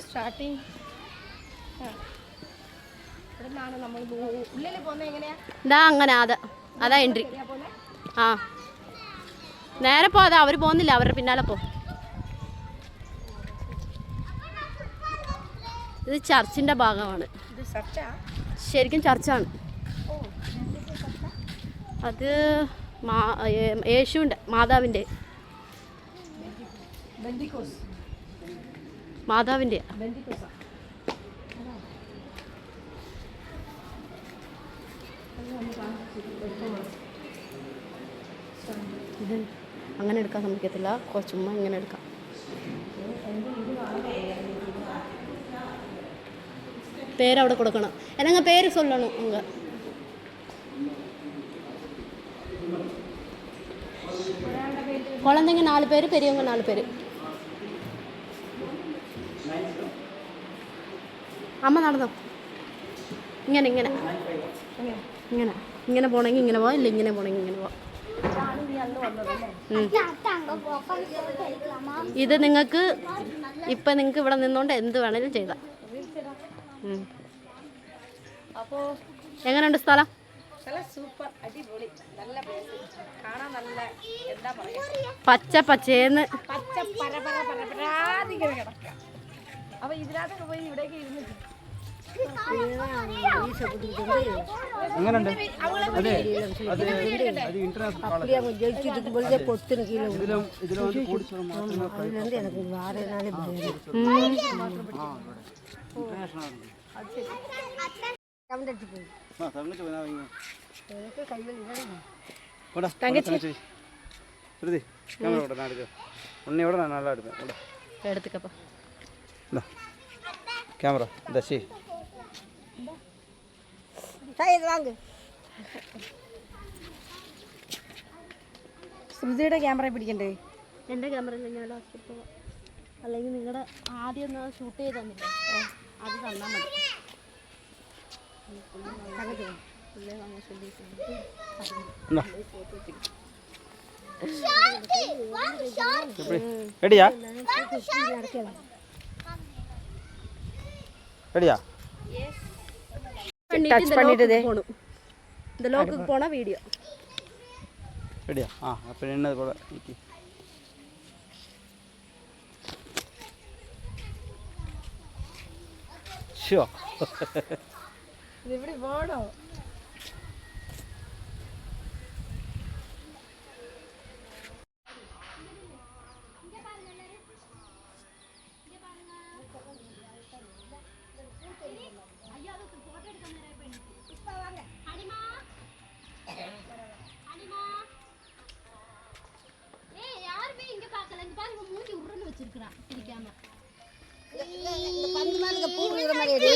Starting ഇതാ അങ്ങനെ അത് അതാ എൻട്രി ആ നേരെ പോ അതാ അവർ പോകുന്നില്ല അവരുടെ പിന്നാലെ പോ ഇത് ചർച്ചിന്റെ ഭാഗമാണ് ശരിക്കും ചർച്ചാണ് അത് മാ ഏ- യേശുവിൻ്റെ മാതാവിൻ്റെ ബന്ദിക്കോസ് മാതാവിൻ്റെ ബന്ദിക്കോസാ ഇത് അങ്ങനെ എടുക്കാൻ സമ്മതിക്കത്തില്ല കൊ- ചുമ്മാ ഇങ്ങനെ എടുക്കാം പേര് അവിടെ കൊടുക്കണം എന്നങ്ങ പേര് சொல்லணும் உங்க குழந்தைங்க நாலு பேர் பெரியவங்க நாலு பேர் അമ്മ നടന്നോ ഇങ്ങനെ ഇങ്ങനെ ഇങ്ങനെ ഇങ്ങനെ പോണെങ്കിൽ ഇങ്ങനെ പോവാം ഇല്ല ഇങ്ങനെ പോണെങ്കിൽ ഇങ്ങനെ പോവാം ഇതാണ് നീ അന്ന് വന്നതല്ലേ ഉം. ഇത് നിങ്ങൾക്ക് ഇപ്പം നിങ്ങൾക്ക് ഇവിടെ നിന്നുകൊണ്ട് എന്ത് വേണേലും ചെയ്താം ഉം. അപ്പോൾ എങ്ങനെയുണ്ട് സ്ഥലം നല്ല സൂപ്പർ അടിപൊളി നല്ല place. കാണാൻ നല്ല എന്താ പറയാ? പച്ച പച്ചേന്ന്. പച്ച പര പര പര പരാതിങ്ങനെ കിടക്കാം അപ്പൊ ഇതിനകത്തൊക്കെ പോയി ഇവിടേക്ക് ഇരുന്ന് അത്. അത്. ഇന്റർനാഷണൽ ഇതിലും ഇതിലും வந்து கோடீஸ்வரம் മാത്രമേ ആ തങ്ങച്ച് പോയാ ഇവിടെ തങ്ങച്ച് ശ്രുതി ക്യാമറ ഇവിടെ நான் எடுக்கிறேன் உன்னை விட நான் நல்லா எடுப்பேன் ഇവിടെ എടുത്തുക്കപ്പോ இந்தா கேமரா இந்த சி ശ്രുതിയുടെ ക്യാമറ പിടിക്കണ്ടേ എൻ്റെ ക്യാമറയിൽ ഞാൻ ലാസ്റ്റ് പോവാം അല്ലെങ്കിൽ നിങ്ങളുടെ ആദ്യം ഒന്ന് ഷൂട്ട് ചെയ്ത് തന്നില്ലേ അത് തന്നാൽ മതി ഇല്ലേ, നമ്മൾ ശ്രദ്ധിക്കുന്നു. இந்தா எப்படி ரெடியா ரெடியா பண்ணிட்டு இந்த லோக்குக்கு போகணும் இந்த லோக்குக்கு போனால் வீடியோ ரெடியா ஆ அப்போ நின்னது போல நிக்கி. ஷோ ഇത് ഇവിടെ വേണോ இந்த பந்து மாதிரி பூ விழுகிற மாதிரி